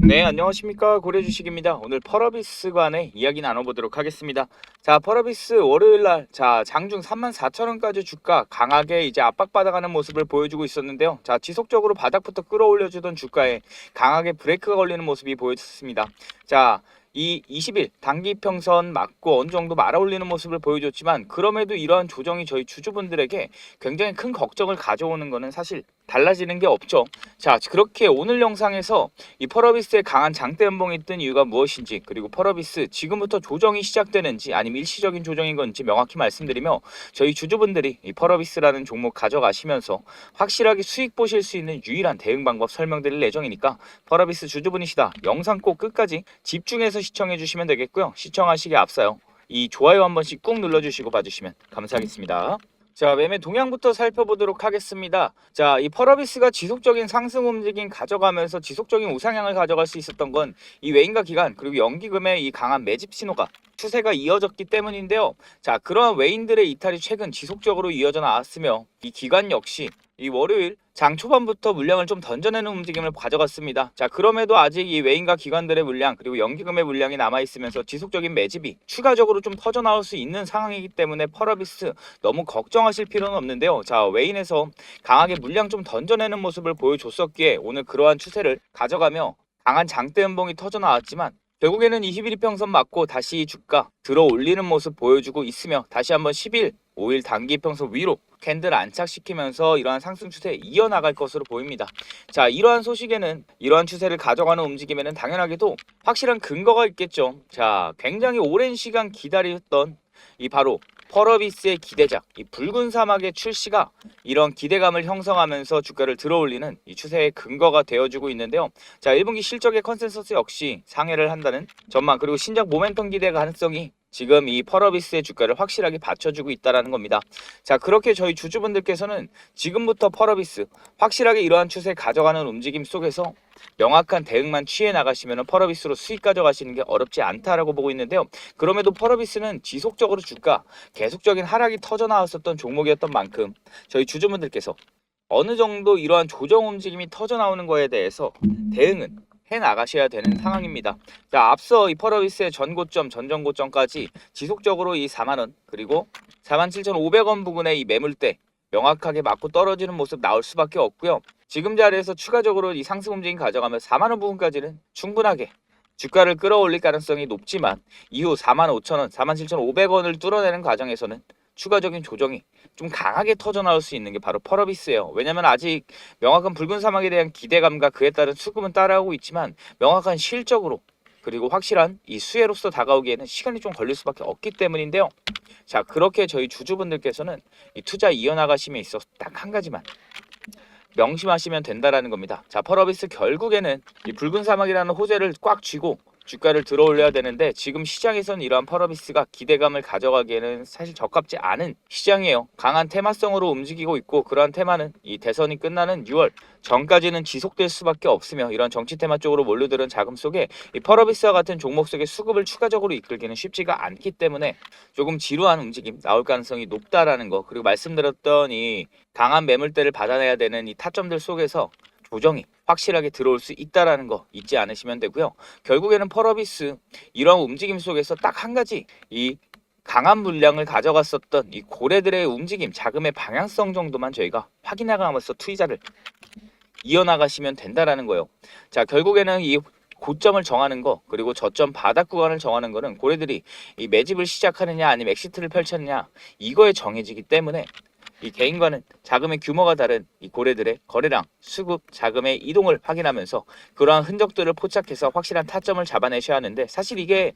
네, 안녕하십니까. 고려주식입니다. 오늘 펄어비스 관의 이야기 나눠보도록 하겠습니다. 자, 펄어비스 월요일 날, 자, 장중 34,000원까지 주가 강하게 이제 압박받아가는 모습을 보여주고 있었는데요. 자, 지속적으로 바닥부터 끌어올려주던 주가에 강하게 브레이크가 걸리는 모습이 보여졌습니다. 자, 이 20일 단기 평선 맞고 어느 정도 말아올리는 모습을 보여줬지만 그럼에도 이러한 조정이 저희 주주분들에게 굉장히 큰 걱정을 가져오는 것은 사실 달라지는 게 없죠. 자, 그렇게 오늘 영상에서 이 펄어비스의 강한 장대 연봉이 뜬 이유가 무엇인지 그리고 펄어비스 지금부터 조정이 시작되는지 아니면 일시적인 조정인 건지 명확히 말씀드리며 저희 주주분들이 이 펄어비스라는 종목 가져가시면서 확실하게 수익 보실 수 있는 유일한 대응 방법 설명드릴 예정이니까 펄어비스 주주분이시다 영상 꼭 끝까지 집중해서 시청해 주시면 되겠고요. 시청하시기에 앞서요. 이 좋아요 한 번씩 꾹 눌러주시고 봐주시면 감사하겠습니다. 자, 매매 동향부터 살펴보도록 하겠습니다. 자, 이 펄어비스가 지속적인 상승 움직임 가져가면서 지속적인 우상향을 가져갈 수 있었던 건 이 외인가 기간 그리고 연기금의 이 강한 매집 신호가 추세가 이어졌기 때문인데요. 자, 그러한 외인들의 이탈이 최근 지속적으로 이어져 나왔으며 이 기간 역시 이 월요일 장 초반부터 물량을 좀 던져내는 움직임을 가져갔습니다. 자, 그럼에도 아직 이 외인과 기관들의 물량 그리고 연기금의 물량이 남아 있으면서 지속적인 매집이 추가적으로 좀 터져 나올 수 있는 상황이기 때문에 펄어비스 너무 걱정하실 필요는 없는데요. 자, 외인에서 강하게 물량 좀 던져내는 모습을 보여줬었기에 오늘 그러한 추세를 가져가며 강한 장대 연봉이 터져 나왔지만 결국에는 21일 평선 맞고 다시 주가 들어 올리는 모습 보여주고 있으며 다시 한번 10일 5일 단기 평선 위로 캔들 안착시키면서 이러한 상승 추세 이어나갈 것으로 보입니다. 자, 이러한 소식에는 이러한 추세를 가져가는 움직임에는 당연하게도 확실한 근거가 있겠죠. 자, 굉장히 오랜 시간 기다렸던 이 바로 펄어비스의 기대작, 이 붉은 사막의 출시가 이런 기대감을 형성하면서 주가를 들어올리는 이 추세의 근거가 되어주고 있는데요. 자, 1분기 실적의 컨센서스 역시 상회를 한다는 전망 그리고 신작 모멘텀 기대 가능성이 지금 이 펄어비스의 주가를 확실하게 받쳐주고 있다라는 겁니다. 자, 그렇게 저희 주주분들께서는 지금부터 펄어비스 확실하게 이러한 추세 가져가는 움직임 속에서 명확한 대응만 취해 나가시면 펄어비스로 수익 가져가시는 게 어렵지 않다라고 보고 있는데요. 그럼에도 펄어비스는 지속적으로 주가 계속적인 하락이 터져 나왔었던 종목이었던 만큼 저희 주주분들께서 어느 정도 이러한 조정 움직임이 터져 나오는 거에 대해서 대응은 해 나가셔야 되는 상황입니다. 자, 앞서 이 펄어비스의 전고점, 전전고점까지 지속적으로 이 4만 원 그리고 47,500원 부근의 이 매물대 명확하게 맞고 떨어지는 모습 나올 수밖에 없고요. 지금 자리에서 추가적으로 이 상승 움직임 가져가면 4만 원 부분까지는 충분하게 주가를 끌어올릴 가능성이 높지만 이후 4만 5천 원, 47,500원을 뚫어내는 과정에서는 추가적인 조정이 좀 강하게 터져 나올 수 있는 게 바로 펄어비스예요. 왜냐면 아직 명확한 붉은 사막에 대한 기대감과 그에 따른 수급은 따라오고 있지만 명확한 실적으로 그리고 확실한 이 수혜로서 다가오기에는 시간이 좀 걸릴 수밖에 없기 때문인데요. 자 그렇게 저희 주주분들께서는 이 투자 이어나가심에 있어서 딱 한 가지만 명심하시면 된다라는 겁니다. 자 펄어비스 결국에는 이 붉은 사막이라는 호재를 꽉 쥐고 주가를 들어 올려야 되는데 지금 시장에선 이러한 펄어비스가 기대감을 가져가기에는 사실 적합지 않은 시장이에요. 강한 테마성으로 움직이고 있고 그러한 테마는 이 대선이 끝나는 6월 전까지는 지속될 수밖에 없으며 이런 정치 테마 쪽으로 몰려드는 자금 속에 이 펄어비스와 같은 종목 속에 수급을 추가적으로 이끌기는 쉽지가 않기 때문에 조금 지루한 움직임 나올 가능성이 높다라는 거 그리고 말씀드렸던 이 강한 매물대를 받아내야 되는 이 타점들 속에서 조정이 확실하게 들어올 수 있다라는 거 잊지 않으시면 되고요. 결국에는 펄어비스 이런 움직임 속에서 딱 한 가지 이 강한 물량을 가져갔었던 이 고래들의 움직임, 자금의 방향성 정도만 저희가 확인해가면서 투자를 이어나가시면 된다라는 거예요. 자, 결국에는 이 고점을 정하는 거 그리고 저점 바닥 구간을 정하는 거는 고래들이 이 매집을 시작하느냐 아니면 엑시트를 펼쳤느냐 이거에 정해지기 때문에 이 개인과는 자금의 규모가 다른 이 고래들의 거래량, 수급, 자금의 이동을 확인하면서 그러한 흔적들을 포착해서 확실한 타점을 잡아내셔야 하는데 사실 이게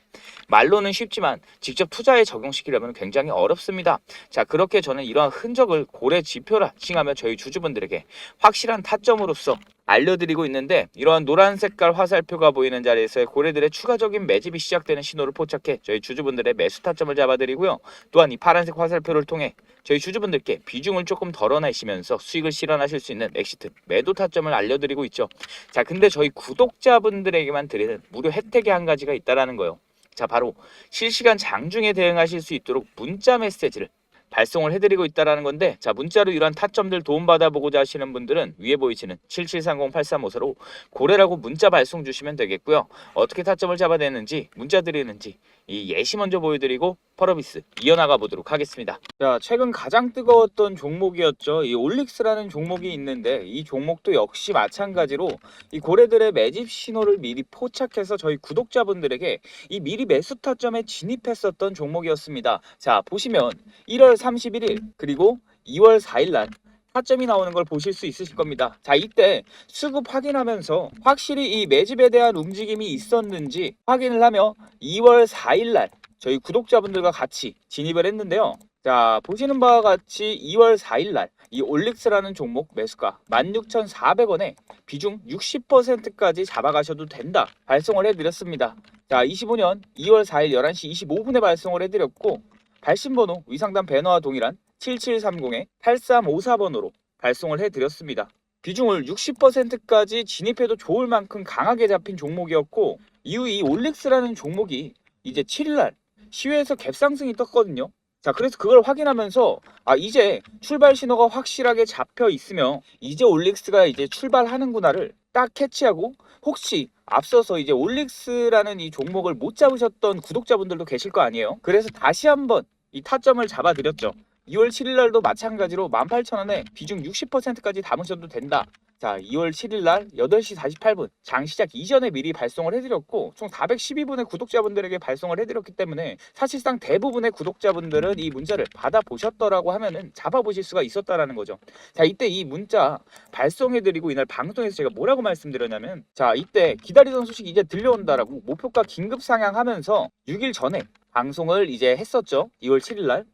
말로는 쉽지만 직접 투자에 적용시키려면 굉장히 어렵습니다. 자, 그렇게 저는 이러한 흔적을 고래 지표라 칭하며 저희 주주분들에게 확실한 타점으로서 알려드리고 있는데 이러한 노란 색깔 화살표가 보이는 자리에서의 고래들의 추가적인 매집이 시작되는 신호를 포착해 저희 주주분들의 매수 타점을 잡아드리고요. 또한 이 파란색 화살표를 통해 저희 주주분들께 비중을 조금 덜어내시면서 수익을 실현하실 수 있는 엑시트 매도 타점을 알려드리고 있죠. 자, 근데 저희 구독자분들에게만 드리는 무료 혜택이 한 가지가 있다라는 거예요. 자, 바로 실시간 장중에 대응하실 수 있도록 문자 메시지를 발송을 해드리고 있다라는 건데 자 문자로 이러한 타점들 도움받아 보고자 하시는 분들은 위에 보이시는 7730-8354로 고래라고 문자 발송 주시면 되겠고요. 어떻게 타점을 잡아내는지 문자 드리는지 이 예시 먼저 보여드리고 펄어비스 이어나가 보도록 하겠습니다. 자 최근 가장 뜨거웠던 종목이었죠. 이 올릭스라는 종목이 있는데 이 종목도 역시 마찬가지로 이 고래들의 매집 신호를 미리 포착해서 저희 구독자분들에게 이 미리 매수 타점에 진입했었던 종목이었습니다. 자 보시면 1월 31일 그리고 2월 4일 날 타점이 나오는 걸 보실 수 있으실 겁니다. 자 이때 수급 확인하면서 확실히 이 매집에 대한 움직임이 있었는지 확인을 하며 2월 4일 날 저희 구독자분들과 같이 진입을 했는데요. 자 보시는 바와 같이 2월 4일 날 이 올릭스라는 종목 매수가 16,400원에 비중 60%까지 잡아가셔도 된다 발송을 해드렸습니다. 자 25년 2월 4일 11시 25분에 발송을 해드렸고 발신번호 위상단 배너와 동일한 7730에 8354번으로 발송을 해드렸습니다. 비중을 60%까지 진입해도 좋을 만큼 강하게 잡힌 종목이었고 이후 이 올릭스라는 종목이 이제 7일날 시외에서 갭상승이 떴거든요. 자 그래서 그걸 확인하면서 아 이제 출발 신호가 확실하게 잡혀 있으며 이제 올릭스가 이제 출발하는구나를 딱 캐치하고 혹시 앞서서 이제 올릭스라는 이 종목을 못 잡으셨던 구독자분들도 계실 거 아니에요. 그래서 다시 한번 이 타점을 잡아드렸죠. 2월 7일 날도 마찬가지로 18,000원에 비중 60%까지 담으셔도 된다. 자, 2월 7일 날 8시 48분 장 시작 이전에 미리 발송을 해드렸고 총 412분의 구독자분들에게 발송을 해드렸기 때문에 사실상 대부분의 구독자분들은 이 문자를 받아보셨더라고 하면은 잡아보실 수가 있었다라는 거죠. 자, 이때 이 문자 발송해드리고 이날 방송에서 제가 뭐라고 말씀드렸냐면 자, 이때 기다리던 소식이 이제 들려온다라고 목표가 긴급 상향하면서 6일 전에 방송을 이제 했었죠. 2월 7일 날.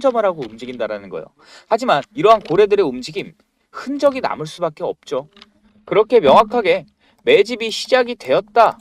점을 하고 움직인다라는 거예요. 하지만 이러한 고래들의 움직임 흔적이 남을 수밖에 없죠. 그렇게 명확하게 매집이 시작이 되었다.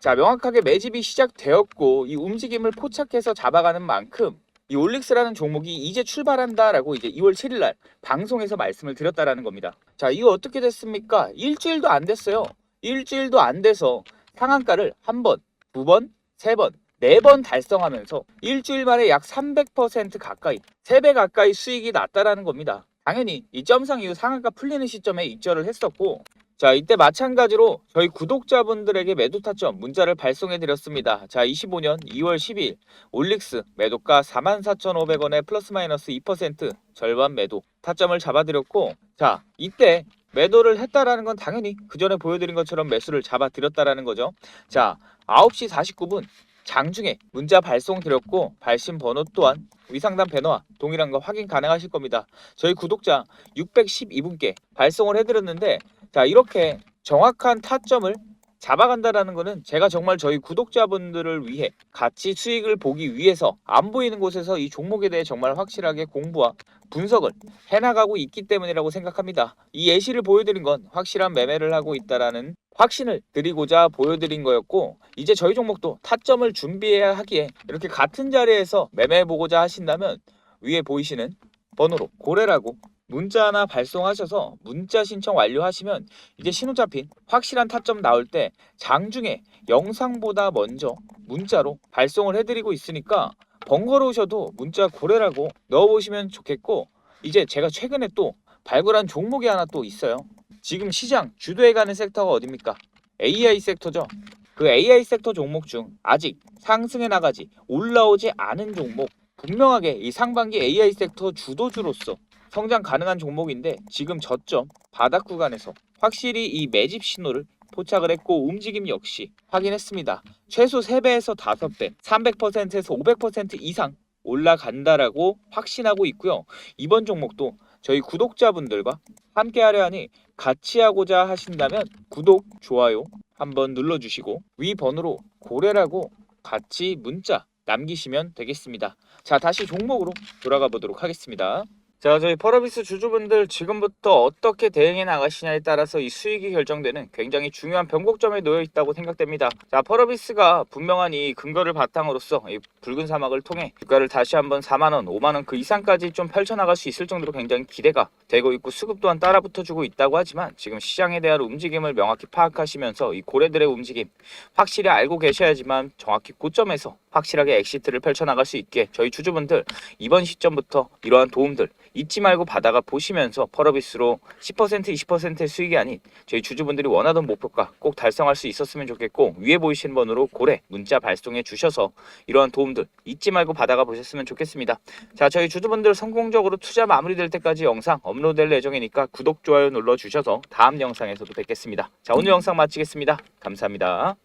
자, 명확하게 매집이 시작되었고 이 움직임을 포착해서 잡아가는 만큼 이 올릭스라는 종목이 이제 출발한다라고 이제 2월 7일 날 방송에서 말씀을 드렸다라는 겁니다. 자, 이거 어떻게 됐습니까? 일주일도 안 됐어요. 일주일도 안 돼서 상한가를 한 번, 두 번, 세 번, 네 번 달성하면서 일주일 만에 약 300% 가까이, 3배 가까이 수익이 났다라는 겁니다. 당연히 이 점상 이후 상한가 풀리는 시점에 입절을 했었고 자 이때 마찬가지로 저희 구독자분들에게 매도 타점 문자를 발송해 드렸습니다. 자 25년 2월 10일 올릭스 매도가 44,500원에 플러스 마이너스 2% 절반 매도 타점을 잡아드렸고 자 이때 매도를 했다라는 건 당연히 그 전에 보여드린 것처럼 매수를 잡아드렸다라는 거죠. 자 9시 49분 장중에 문자 발송 드렸고 발신 번호 또한 위상단 배너와 동일한 거 확인 가능하실 겁니다. 저희 구독자 612분께 발송을 해드렸는데 자 이렇게 정확한 타점을 잡아간다라는 거는 제가 정말 저희 구독자분들을 위해 같이 수익을 보기 위해서 안 보이는 곳에서 이 종목에 대해 정말 확실하게 공부와 분석을 해나가고 있기 때문이라고 생각합니다. 이 예시를 보여드린 건 확실한 매매를 하고 있다라는 확신을 드리고자 보여드린 거였고 이제 저희 종목도 타점을 준비해야 하기에 이렇게 같은 자리에서 매매해 보고자 하신다면 위에 보이시는 번호로 고래라고 문자 하나 발송하셔서 문자 신청 완료하시면 이제 신호 잡힌 확실한 타점 나올 때 장중에 영상보다 먼저 문자로 발송을 해드리고 있으니까 번거로우셔도 문자 고래라고 넣어보시면 좋겠고 이제 제가 최근에 또 발굴한 종목이 하나 또 있어요. 지금 시장 주도해가는 섹터가 어딥니까? AI 섹터죠. 그 AI 섹터 종목 중 아직 상승해 나가지 올라오지 않은 종목 분명하게 이 상반기 AI 섹터 주도주로서 성장 가능한 종목인데 지금 저점 바닥 구간에서 확실히 이 매집 신호를 포착을 했고 움직임 역시 확인했습니다. 최소 3배에서 5배, 300%에서 500% 이상 올라간다라고 확신하고 있고요. 이번 종목도 저희 구독자분들과 함께 하려 하니 같이 하고자 하신다면 구독, 좋아요 한번 눌러주시고 위 번호로 고래라고 같이 문자 남기시면 되겠습니다. 자 다시 종목으로 돌아가 보도록 하겠습니다. 자, 저희 펄어비스 주주분들 지금부터 어떻게 대응해 나가시냐에 따라서 이 수익이 결정되는 굉장히 중요한 변곡점에 놓여 있다고 생각됩니다. 자, 펄어비스가 분명한 이 근거를 바탕으로서 이 붉은 사막을 통해 주가를 다시 한번 4만 원, 5만 원 그 이상까지 좀 펼쳐 나갈 수 있을 정도로 굉장히 기대가 되고 있고 수급 또한 따라 붙어 주고 있다고 하지만 지금 시장에 대한 움직임을 명확히 파악하시면서 이 고래들의 움직임 확실히 알고 계셔야지만 정확히 고점에서 확실하게 엑시트를 펼쳐 나갈 수 있게 저희 주주분들 이번 시점부터 이러한 도움들 잊지 말고 받아가 보시면서 펄어비스로 10% 20%의 수익이 아닌 저희 주주분들이 원하던 목표가 꼭 달성할 수 있었으면 좋겠고 위에 보이시는 번호로 고래 문자 발송해 주셔서 이러한 도움들 잊지 말고 받아가 보셨으면 좋겠습니다. 자 저희 주주분들 성공적으로 투자 마무리될 때까지 영상 업로드될 예정이니까 구독 좋아요 눌러 주셔서 다음 영상에서도 뵙겠습니다. 자 오늘 영상 마치겠습니다. 감사합니다.